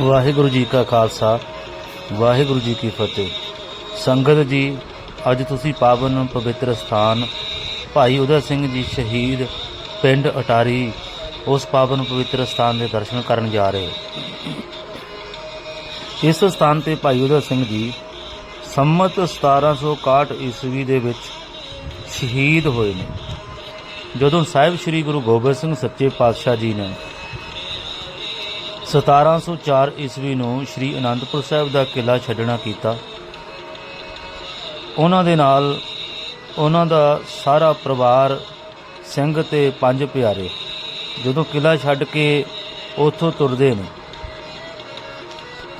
ਵਾਹਿਗੁਰੂ ਜੀ ਕਾ ਖਾਲਸਾ, ਵਾਹਿਗੁਰੂ ਜੀ ਕੀ ਫਤਿਹ। ਸੰਗਤ ਜੀ, ਅੱਜ ਤੁਸੀਂ ਪਾਵਨ ਪਵਿੱਤਰ ਸਥਾਨ, ਭਾਈ ਉਦੈ ਸਿੰਘ ਜੀ ਸ਼ਹੀਦ ਪਿੰਡ ਅਟਾਰੀ, ਉਸ ਪਾਵਨ ਪਵਿੱਤਰ ਸਥਾਨ ਦੇ ਦਰਸ਼ਨ ਕਰਨ ਜਾ ਰਹੇ। ਹੋ ਇਸ ਸਥਾਨ ਤੇ ਭਾਈ ਉਦੈ ਸਿੰਘ ਜੀ ਸੰਮਤ 1761 ਈਸਵੀ ਦੇ ਵਿੱਚ ਸ਼ਹੀਦ ਹੋਏ ਨੇ। ਜਦੋਂ ਸਾਹਿਬ ਸ੍ਰੀ ਗੁਰੂ ਗੋਬਿੰਦ ਸਿੰਘ ਸੱਚੇ ਪਾਤਸ਼ਾਹ ਜੀ ਨੇ 1704 ਈਸਵੀ ਨੂੰ ਸ੍ਰੀ ਅਨੰਦਪੁਰ ਸਾਹਿਬ ਦਾ ਕਿਲਾ ਛੱਡਣਾ ਕੀਤਾ। ਉਹਨਾਂ ਦੇ ਨਾਲ ਉਹਨਾਂ ਦਾ ਸਾਰਾ ਪਰਿਵਾਰ, ਸਿੰਘ ਤੇ ਪੰਜ ਪਿਆਰੇ, ਜਦੋਂ ਕਿਲਾ ਛੱਡ ਕੇ ਉੱਥੋਂ ਤੁਰਦੇ ਨੇ।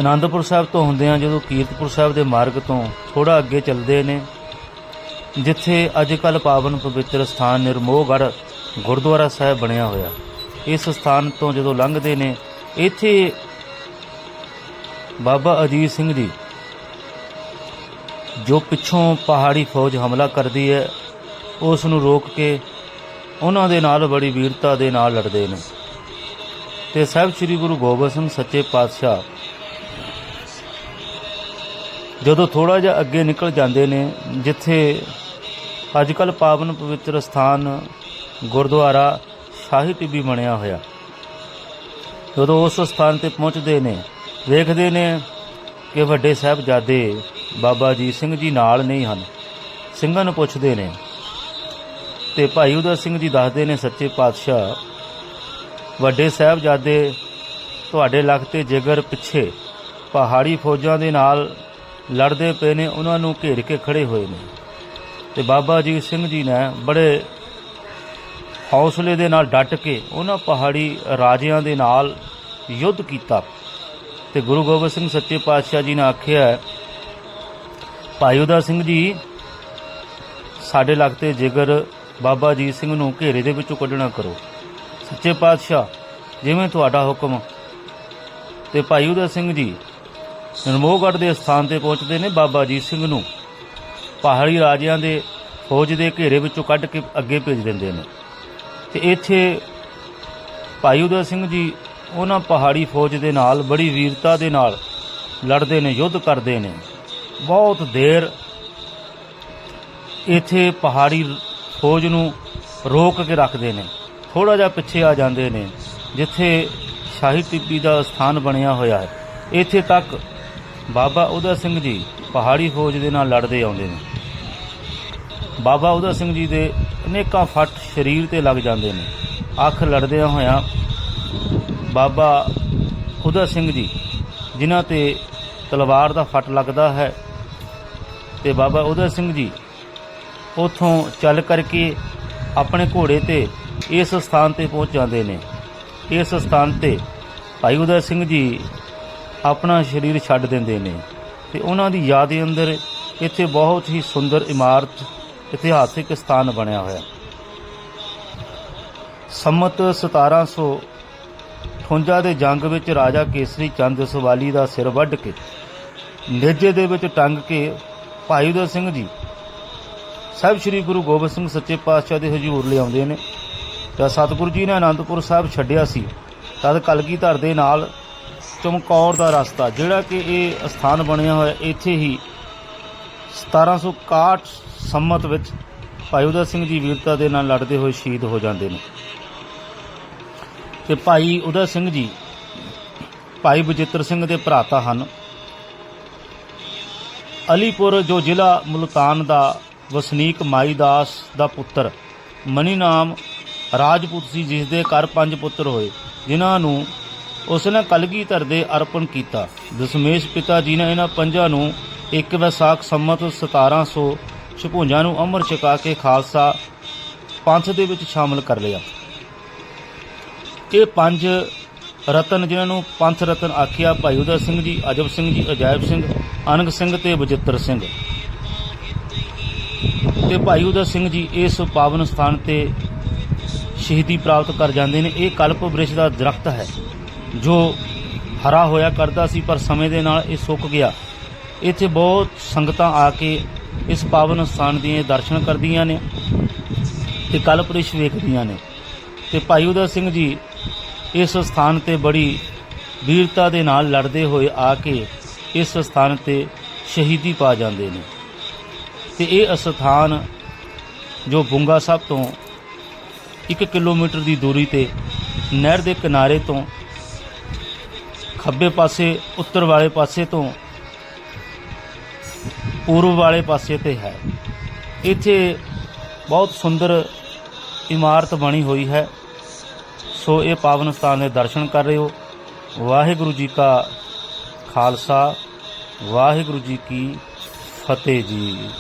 ਅਨੰਦਪੁਰ ਸਾਹਿਬ ਤੋਂ ਹੁੰਦਿਆਂ ਜਦੋਂ ਕੀਰਤਪੁਰ ਸਾਹਿਬ ਦੇ ਮਾਰਗ ਤੋਂ ਥੋੜਾ ਅੱਗੇ ਚੱਲਦੇ ਨੇ, ਜਿੱਥੇ ਅੱਜ ਕੱਲ ਪਾਵਨ ਪਵਿੱਤਰ ਸਥਾਨ ਨਿਰਮੋਹਗੜ੍ਹ ਗੁਰਦੁਆਰਾ ਸਾਹਿਬ ਬਣਿਆ ਹੋਇਆ। ਇਸ ਸਥਾਨ ਤੋਂ ਜਦੋਂ ਲੰਘਦੇ ਨੇ ਇੱਥੇ ਬਾਬਾ ਅਜੀਤ ਸਿੰਘ ਜੀ, ਜੋ ਪਿੱਛੋਂ ਪਹਾੜੀ ਫੌਜ ਹਮਲਾ ਕਰਦੀ ਹੈ ਉਸ ਨੂੰ ਰੋਕ ਕੇ ਉਹਨਾਂ ਦੇ ਨਾਲ ਬੜੀ ਵੀਰਤਾ ਦੇ ਨਾਲ ਲੜਦੇ ਨੇ। ਤੇ ਸਾਹਿਬ ਸ੍ਰੀ ਗੁਰੂ ਗੋਬਿੰਦ ਸਿੰਘ ਸੱਚੇ ਪਾਤਸ਼ਾਹ ਜਦੋਂ ਥੋੜਾ ਜਿਹਾ ਅੱਗੇ ਨਿਕਲ ਜਾਂਦੇ ਨੇ, ਜਿੱਥੇ ਅੱਜ ਕੱਲ ਪਾਵਨ ਪਵਿੱਤਰ ਸਥਾਨ ਗੁਰਦੁਆਰਾ ਸ਼ਾਹੀ ਟਿੱਬੀ ਬਣਿਆ ਹੋਇਆ। ਜਦੋਂ ਉਸ ਸਥਾਨ ਤੇ ਪਹੁੰਚਦੇ ਨੇ, ਵੇਖਦੇ ਨੇ ਕਿ ਵੱਡੇ ਸਾਹਿਬਜ਼ਾਦੇ ਬਾਬਾ ਜੀ ਸਿੰਘ ਜੀ ਨਾਲ ਨਹੀਂ ਹਨ। ਸਿੰਘਾਂ ਨੂੰ ਪੁੱਛਦੇ ਨੇ ਤੇ ਭਾਈ ਉਦੈ ਸਿੰਘ ਜੀ ਦੱਸਦੇ ਨੇ, ਸੱਚੇ ਪਾਤਸ਼ਾਹ, ਵੱਡੇ ਸਾਹਿਬਜ਼ਾਦੇ ਤੁਹਾਡੇ ਲੱਖ ਤੇ ਜਿਗਰ ਪਿੱਛੇ ਪਹਾੜੀ ਫੌਜਾਂ ਦੇ ਨਾਲ ਲੜਦੇ ਪਏ ਨੇ, ਉਹਨਾਂ ਨੂੰ ਘੇਰ ਕੇ ਖੜੇ ਹੋਏ ਨੇ। ਤੇ ਬਾਬਾ ਜੀ ਸਿੰਘ ਜੀ ਨੇ ਬੜੇ ਹੌਸਲੇ ਦੇ ਨਾਲ ਡਟ ਕੇ ਉਹਨਾਂ ਪਹਾੜੀ ਰਾਜਿਆਂ ਦੇ ਨਾਲ ਯੁੱਧ ਕੀਤਾ। ਤੇ ਗੁਰੂ ਗੋਬਿੰਦ ਸਿੰਘ ਸੱਚੇ ਪਾਤਸ਼ਾਹ ਜੀ ਨੇ ਆਖਿਆ, ਭਾਈ ਉਦਾ ਸਿੰਘ ਜੀ, ਸਾਡੇ ਲਗਤੇ ਜਿਗਰ ਬਾਬਾ ਜੀ ਸਿੰਘ ਨੂੰ ਘੇਰੇ ਦੇ ਵਿੱਚੋਂ ਕੱਢਣਾ ਕਰੋ। ਸੱਚੇ ਪਾਤਸ਼ਾਹ, ਜਿਵੇਂ ਤੁਹਾਡਾ ਹੁਕਮ। ਤੇ ਭਾਈ ਉਦਾ ਸਿੰਘ ਜੀ ਨਰਮੋਹਗੜ੍ਹ ਦੇ ਸਥਾਨ ਤੇ ਪਹੁੰਚਦੇ ਨੇ ਬਾਬਾ ਜੀ ਸਿੰਘ ਨੂੰ। ਪਹਾੜੀ ਰਾਜਿਆਂ ਦੇ ਫੌਜ ਦੇ ਘੇਰੇ ਵਿੱਚੋਂ ਕੱਢ ਕੇ ਅੱਗੇ ਭੇਜ ਦਿੰਦੇ ਨੇ। ਤੇ ਇੱਥੇ ਭਾਈ ਉਦੈ ਸਿੰਘ ਜੀ ਉਹਨਾਂ ਪਹਾੜੀ ਫੌਜ ਦੇ ਨਾਲ, ਬੜੀ ਵੀਰਤਾ ਦੇ ਨਾਲ ਲੜਦੇ ਨੇ, ਯੁੱਧ ਕਰਦੇ ਨੇ। ਬਹੁਤ ਦੇਰ ਇੱਥੇ ਪਹਾੜੀ ਫੌਜ ਨੂੰ ਰੋਕ ਕੇ ਰੱਖਦੇ ਨੇ। ਥੋੜਾ ਜਿਹਾ ਪਿੱਛੇ ਆ ਜਾਂਦੇ ਨੇ, ਜਿੱਥੇ ਸ਼ਾਹੀ ਟਿੱਬੀ ਦਾ ਸਥਾਨ ਬਣਿਆ ਹੋਇਆ ਹੈ। ਇੱਥੇ ਤੱਕ ਬਾਬਾ ਉਦੈ ਸਿੰਘ ਜੀ ਪਹਾੜੀ ਫੌਜ ਦੇ ਨਾਲ ਲੜਦੇ ਆਉਂਦੇ ਨੇ। ਬਾਬਾ ਉਦੈ ਸਿੰਘ ਜੀ ਦੇ ਅਨੇਕਾਂ ਫੱਟ ਸਰੀਰ ਤੇ ਲੱਗ ਜਾਂਦੇ ਨੇ। ਅੱਖ ਲੜਦਿਆਂ ਹੋਇਆਂ ਬਾਬਾ ਉਦੈ ਸਿੰਘ ਜੀ, ਜਿਨ੍ਹਾਂ ਤੇ ਤਲਵਾਰ ਦਾ ਫੱਟ ਲੱਗਦਾ ਹੈ ਤੇ ਬਾਬਾ ਉਦੈ ਸਿੰਘ ਜੀ ਉਥੋਂ ਚੱਲ ਕਰਕੇ ਆਪਣੇ ਘੋੜੇ ਤੇ ਇਸ ਸਥਾਨ ਤੇ ਪਹੁੰਚ ਜਾਂਦੇ ਨੇ। ਇਸ ਸਥਾਨ ਤੇ ਭਾਈ ਉਦੈ ਸਿੰਘ ਜੀ ਆਪਣਾ ਸਰੀਰ ਛੱਡ ਦਿੰਦੇ ਨੇ ਤੇ ਉਹਨਾਂ ਦੀ ਯਾਦ ਦੇ ਅੰਦਰ ਇੱਥੇ ਬਹੁਤ ਹੀ ਸੁੰਦਰ ਇਮਾਰਤ ਇਤਿਹਾਸਿਕ ਸਥਾਨ ਬਣਿਆ ਹੋਇਆ। ਸੰਮਤ 1758 ਦੇ ਜੰਗ ਵਿੱਚ ਰਾਜਾ ਕੇਸਰੀ ਚੰਦ ਸਵਾਲੀ ਦਾ ਸਿਰ ਵੱਢ ਕੇ ਨੇਜੇ ਦੇ ਵਿੱਚ ਟੰਗ ਕੇ ਭਾਈ ਉਦੈ ਸਿੰਘ ਜੀ, ਸਾਹਿਬ ਸ੍ਰੀ ਗੁਰੂ ਗੋਬਿੰਦ ਸਿੰਘ ਸੱਚੇ ਪਾਤਸ਼ਾਹ ਦੇ ਹਜ਼ੂਰ ਲਿਆਉਂਦੇ ਨੇ। ਤਾਂ ਸਤਿਗੁਰੂ ਜੀ ਨੇ ਆਨੰਦਪੁਰ ਸਾਹਿਬ ਛੱਡਿਆ ਸੀ। ਤਦ ਕਲਗੀਧਰ ਦੇ ਨਾਲ ਚਮਕੌਰ ਦਾ ਰਸਤਾ, ਜਿਹੜਾ ਕਿ ਇਹ ਸਥਾਨ ਬਣਿਆ ਹੋਇਆ, ਇੱਥੇ ਹੀ 1761 ਸੰਮਤ ਵਿੱਚ ਭਾਈ ਉਦੈ ਸਿੰਘ ਜੀ ਵੀਰਤਾ ਦੇ ਨਾਲ ਲੜਦੇ ਹੋਏ ਸ਼ਹੀਦ ਹੋ ਜਾਂਦੇ ਨੇ। ਤੇ ਭਾਈ ਉਦੈ ਸਿੰਘ ਜੀ ਭਾਈ ਬਜਿੱਤਰ ਸਿੰਘ ਦੇ ਭਰਾਤਾ ਹਨ। ਅਲੀਪੁਰ ਜੋ ਜ਼ਿਲ੍ਹਾ ਮੁਲਤਾਨ ਦਾ ਵਸਨੀਕ ਮਾਈ ਦਾਸ ਦਾ ਪੁੱਤਰ, ਮਨੀ ਨਾਮ ਰਾਜਪੂਤ ਸੀ ਜਿਸ ਦੇ ਘਰ ਪੰਜ ਪੁੱਤਰ ਹੋਏ, ਜਿਨ੍ਹਾਂ ਨੂੰ ਉਸਨੇ ਕਲਗੀਧਰ ਦੇ ਅਰਪਣ ਕੀਤਾ। ਦਸ਼ਮੇਸ਼ ਪਿਤਾ ਜੀ ਨੇ ਇਹਨਾਂ ਪੰਜਾਂ ਨੂੰ ਇੱਕ ਵਿਸਾਖ ਸੰਮਤ 1756 ਨੂੰ ਅਮਰ ਛਕਾ ਕੇ ਖਾਲਸਾ ਪੰਥ ਦੇ ਵਿੱਚ ਸ਼ਾਮਲ ਕਰ ਲਿਆ। ਇਹ ਪੰਜ ਰਤਨ ਜਿਨ੍ਹਾਂ ਨੂੰ ਪੰਥ ਰਤਨ ਆਖਿਆ, ਭਾਈ ਉਦੈ ਸਿੰਘ ਜੀ, ਅਜਬ ਸਿੰਘ ਜੀ, ਅਜਾਇਬ ਸਿੰਘ, ਅਨੰਗ ਸਿੰਘ ਤੇ ਬਜਿੱਤਰ ਸਿੰਘ। ਤੇ ਭਾਈ ਉਦੈ ਸਿੰਘ ਜੀ ਇਸ ਪਾਵਨ ਸਥਾਨ ਤੇ ਸ਼ਹੀਦੀ ਪ੍ਰਾਪਤ ਕਰ ਜਾਂਦੇ ਨੇ। ਇਹ ਕਲਪ ਬ੍ਰਿਸ਼ ਦਾ ਦਰਖਤ ਹੈ, ਜੋ ਹਰਾ ਹੋਇਆ ਕਰਦਾ ਸੀ, ਪਰ ਸਮੇਂ ਦੇ ਨਾਲ ਇਹ ਸੁੱਕ ਗਿਆ। ਇੱਥੇ ਬਹੁਤ ਸੰਗਤਾਂ ਆ ਕੇ ਇਸ ਪਾਵਨ ਸਥਾਨ ਦੇ ਦਰਸ਼ਨ ਕਰਦੀਆਂ ਨੇ ਤੇ ਕਲਪ੍ਰਿਸ਼ ਵੇਖਦੀਆਂ ਨੇ। ਤੇ ਭਾਈ ਉਦੈ ਸਿੰਘ ਜੀ ਇਸ ਸਥਾਨ ਤੇ ਬੜੀ ਵੀਰਤਾ ਦੇ ਨਾਲ ਲੜਦੇ ਹੋਏ ਆ ਕੇ ਇਸ ਸਥਾਨ ਤੇ ਸ਼ਹੀਦੀ ਪਾ ਜਾਂਦੇ ਨੇ। ਤੇ ਇਹ ਅਸਥਾਨ ਜੋ ਬੁੰਗਾ ਸਾਹਿਬ ਤੋਂ 1 ਕਿਲੋਮੀਟਰ ਦੀ ਦੂਰੀ ਤੇ ਨਹਿਰ ਦੇ ਕਿਨਾਰੇ ਤੋਂ ਖੱਬੇ ਪਾਸੇ, ਉੱਤਰ ਵਾਲੇ ਪਾਸੇ ਤੋਂ ਪੂਰਬ ਵਾਲੇ ਪਾਸੇ ਤੇ ਹੈ। ਇੱਥੇ ਬਹੁਤ ਸੁੰਦਰ ਇਮਾਰਤ ਬਣੀ ਹੋਈ ਹੈ। ਸੋ ਇਹ ਪਾਵਨ ਸਥਾਨ ਦੇ ਦਰਸ਼ਨ ਕਰ ਰਹੇ ਹੋ। ਵਾਹਿਗੁਰੂ ਜੀ ਕਾ ਖਾਲਸਾ, ਵਾਹਿਗੁਰੂ ਜੀ ਕੀ ਫਤਿਹ ਜੀ।